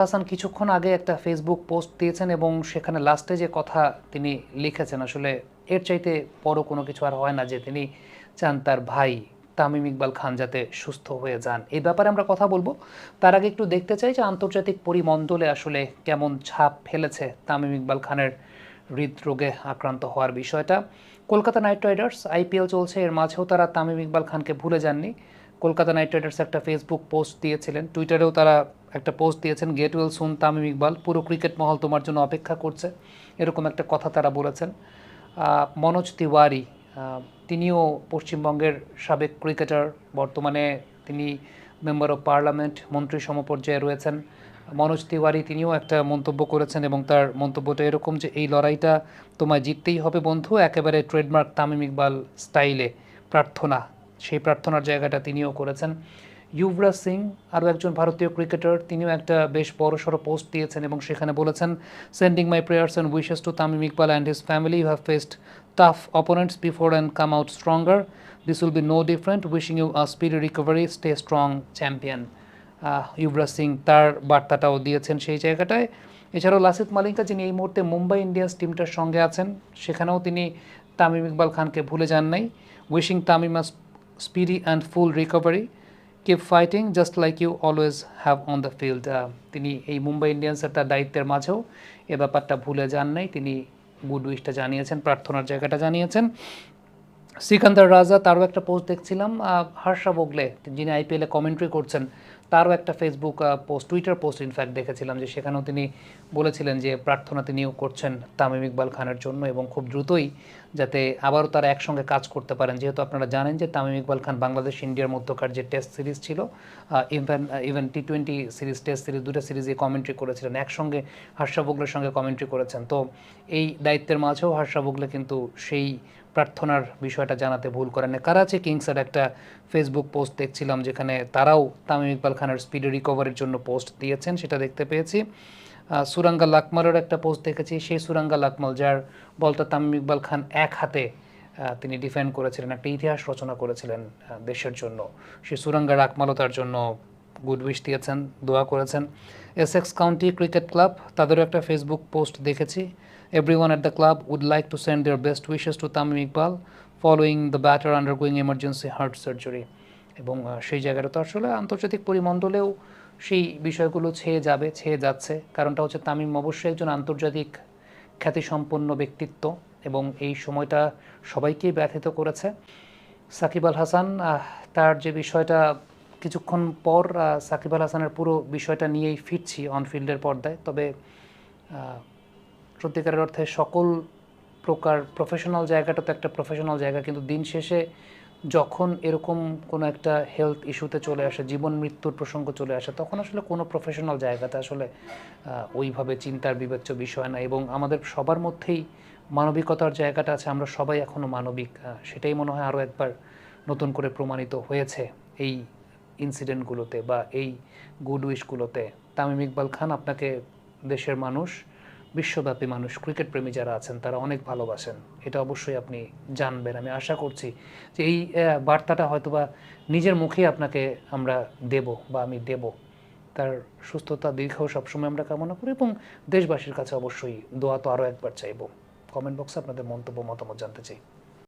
হাসান কিছুক্ষণ আগে একটা ফেসবুক পোস্ট দিয়েছেন এবং সেখানে লাস্টে যে কথা তিনি লিখেছেন, আসলে এর চাইতে বড় কোনো কিছু আর হয় না যে তিনি চান তার ভাই তামিম ইকবাল খান যাতে সুস্থ হয়ে যান। এই ব্যাপারে আমরা কথা বলব। তার আগে একটু দেখতে চাই যে আন্তর্জাতিক পরিমণ্ডলে আসলে কেমন ছাপ ফেলেছে তামিম ইকবাল খানের হৃদরোগে আক্রান্ত হওয়ার বিষয়টা। কলকাতা নাইট রাইডার্স আইপিএল চলছে, এর মাঝেও তারা তামিম ইকবাল খানকে ভুলে যাননি। কলকাতা নাইট রাইডার্স একটা ফেসবুক পোস্ট দিয়েছিলেন। টুইটারেও তারা একটা পোস্ট দিয়েছেন get well soon Tamim Iqbal পুরো ক্রিকেট মহল তোমার জন্য অপেক্ষা করছে। এরকম একটা কথা তারা বলেছেন। মনোজ তিওয়ারি তিনিও পশ্চিমবঙ্গের সাবেক ক্রিকেটার বর্তমানে তিনি মেম্বার অফ পার্লামেন্ট মন্ত্রী সমপর্যায়ে রয়েছেন। মনোজ তিওয়ারি তিনিও একটা মন্তব্য করেছেন এবং তার মন্তব্যটা এরকম যে, এই লড়াইটা তোমায় জিততেই হবে, বন্ধু। একেবারে ট্রেডমার্ক তামিম ইকবাল স্টাইলে প্রার্থনা। সেই প্রার্থনার জায়গাটা তিনিও করেছেন। ইউবরাজ সিং, আরও একজন ভারতীয় ক্রিকেটার, তিনিও একটা বেশ বড়সড় পোস্ট দিয়েছেন এবং সেখানে বলেছেন sending my prayers and wishes to Tamim Iqbal and his family you have faced tough opponents before and come out stronger this will be no different wishing you a speed recovery stay strong champion Yuvraj Singh তার বার্তাটাও দিয়েছেন সেই জায়গাটায়। এছাড়াও লাসিত মালিঙ্গা যিনি এই মুহূর্তে Mumbai Indians টিমটার সঙ্গে আছেন, সেখানেও তিনি তামিম ইকবাল খানকে ভুলে যান নাই। Wishing Tamim a speedy and full recovery. Keep fighting just like you always have on the field তিনি এই মুম্বাই ইন্ডিয়ান্সের তার দায়িত্বের মাঝেও এ ব্যাপারটা ভুলে যান নাই। তিনি গুড উইশটা জানিয়েছেন, প্রার্থনার জায়গাটা জানিয়েছেন। সিকান্দার রাজা, তারও একটা পোস্ট দেখছিলাম হর্ষা বগলে যিনি আইপিএলে কমেন্ট্রি করছেন, তারও একটা Facebook post Twitter post in fact দেখেছিলাম যে সেখানেও তিনি বলেছিলেন যে প্রার্থনা তিনিও করছেন তামিম ইকবাল খানের জন্য এবং খুব দ্রুতই যাতে আবারও তারা একসঙ্গে কাজ করতে পারেন। যেহেতু আপনারা জানেন যে তামিম ইকবাল খান বাংলাদেশ, ইন্ডিয়ার মধ্যকার যে টেস্ট সিরিজ ছিল even even T twenty series test series দুটো সিরিজে কমেন্ট্রি করেছিলেন, একসঙ্গে হর্ষা বগলের সঙ্গে কমেন্ট্রি করেছেন। তো এই দায়িত্বের মাঝেও হর্ষা বগলে কিন্তু সেই প্রার্থনার বিষয়টা জানাতে ভুল করেন কারাচি কিংসের একটা ফেসবুক পোস্ট দেখছিলাম যেখানে তারাও তামিম ইকবাল খানের স্পিড রিকভারির জন্য পোস্ট দিয়েছেন, সেটা দেখতে পেয়েছি। সুরাঙ্গা লাকমালের একটা পোস্ট দেখেছি, সেই সুরাঙ্গা লাকমাল যার বলটা তামিম ইকবাল খান এক হাতে তিনি ডিফেন্ড করেছিলেন, একটা ইতিহাস রচনা করেছিলেন দেশের জন্য। সেই সুরাঙ্গা লাকমালও তার জন্য গুড উইশ দিয়েছেন, দোয়া করেছেন। এসএক্স কাউন্টি ক্রিকেট ক্লাব, তাদেরও একটা ফেসবুক পোস্ট দেখেছি। Everyone at the club would like to send their best wishes to Tamim Iqbal following the batter undergoing emergency heart surgery. এবং সেই জায়গাটা তো আসলে আন্তর্জাতিক পরিমণ্ডলেও সেই বিষয়গুলো ছেয়ে যাবে, ছেয়ে যাচ্ছে। কারণটা হচ্ছে তামিম অবশ্যই একজন আন্তর্জাতিক খ্যাতিসম্পন্ন ব্যক্তিত্ব এবং এই সময়টা সবাইকেই ব্যথিত করেছে। সাকিব আল হাসান তার যে বিষয়টা কিছুক্ষণ পর সাকিব আল হাসানের পুরো বিষয়টা নিয়েই ফিরছি অনফিল্ডের পর্দায়। তবে সত্যিকারের অর্থে সকল প্রকার প্রফেশনাল জায়গাটা তো একটা প্রফেশনাল জায়গা, কিন্তু দিন শেষে যখন এরকম কোনো একটা হেলথ ইস্যুতে চলে আসে, জীবন মৃত্যুর প্রসঙ্গ চলে আসে, তখন আসলে কোনো প্রফেশনাল জায়গাতে আসলে ওইভাবে চিন্তার বিবেচ্য বিষয় না। এবং আমাদের সবার মধ্যেই মানবিকতার জায়গাটা আছে, আমরা সবাই এখনও মানবিক সেটাই মনে হয় আরও একবার নতুন করে প্রমাণিত হয়েছে এই ইনসিডেন্টগুলোতে বা এই গুড উইশগুলোতে তামিম ইকবাল খান আপনাকে দেশের মানুষ, বিশ্বব্যাপী মানুষ ক্রিকেট প্রেমী যারা আছেন তারা অনেক ভালোবাসেন। এটা অবশ্যই আপনি জানবেন। আমি আশা করছি যে এই বার্তাটা হয়তোবা নিজের মুখেই আপনাকে আমরা দেব বা আমি দেব। তার সুস্থতা, দীর্ঘ সবসময় আমরা কামনা করি এবং দেশবাসীর কাছে অবশ্যই দোয়া তো আরও একবার চাইব। কমেন্ট বক্সে আপনাদের মন্তব্য, মতামত জানতে চাই।